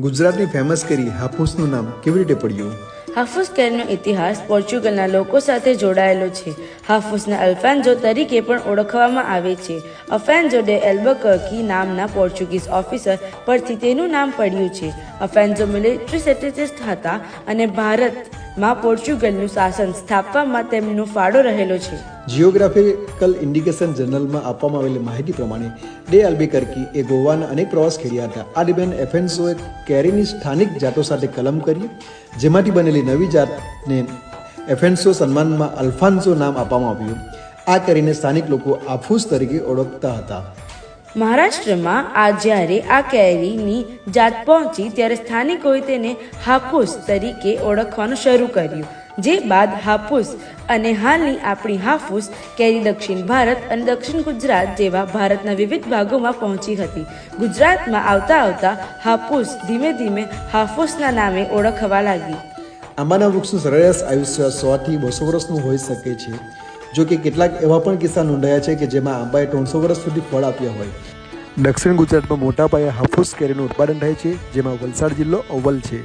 ગુજરાતની ફેમસ કરી હાફૂસનું નામ કેવી રીતે પડ્યું? હાફૂસ કેરનો ઇતિહાસ પોર્ચુગલના લોકો સાથે જોડાયેલો છે. હાફૂસને અલ્ફાન્જો તરીકે પણ ઓળખવામાં આવે છે. અફેન્જો ડે એલ્બકર્કી નામના પોર્ચુગીઝ ઓફિસર પરથી તેનું નામ પડ્યું છે. અફેન્જો મિલિટરી સ્ટ્રેટેજિસ્ટ હતા અને ભારતમાં પોર્ચુગલનું શાસન સ્થાપવામાં તેમનો ફાળો રહેલો છે. જિયોગ્રાફિકલ ઇન્ડિકેશન જર્નલમાં આપવામાં આવેલી માહિતી પ્રમાણે, ડે અલ્બેકર્કી એ ગોવાના અનેક પ્રવાસ કર્યા હતા. આ દરમિયાન એફેન્સોએ કેરીની સ્થાનિક જાતો સાથે કલમ કરી જેમાંથી બનેલી નવી જાતને એફેન્સો સન્માનમાં અલ્ફાન્સો નામ આપવામાં આવ્યું. આ કરીને સ્થાનિક લોકો આફૂસ તરીકે ઓળખતા હતા. મહારાષ્ટ્રમાં આ જ્યારે આ કેરીની જાત પહોંચી, ત્યારે સ્થાનિકોએ તેને હાફૂસ તરીકે ઓળખવાનું શરૂ કર્યું, જે બાદ હાફૂસ અને હાલની આપણી હાફૂસ કેરી દક્ષિણ ભારત અને દક્ષિણ ગુજરાત જેવા ભારતના વિવિધ ભાગોમાં પહોંચી હતી. ગુજરાતમાં આવતા આવતા હાફૂસ ધીમે ધીમે હાફૂસના નામે ઓળખવા લાગી. આમાંના વૃક્ષનું સરેરાશ આયુષ્ય સોથી બસો વર્ષનું હોઈ શકે છે. જો કે કેટલાક એવા પણ કિસ્સા નોંધાયા છે કે જેમાં આંબાએ ત્રણસો વર્ષ સુધી ફળ આપ્યા હોય. દક્ષિણ ગુજરાતમાં મોટા પાયે હાફૂસ કેરીનું ઉત્પાદન થાય છે, જેમાં વલસાડ જિલ્લો અવ્વલ છે.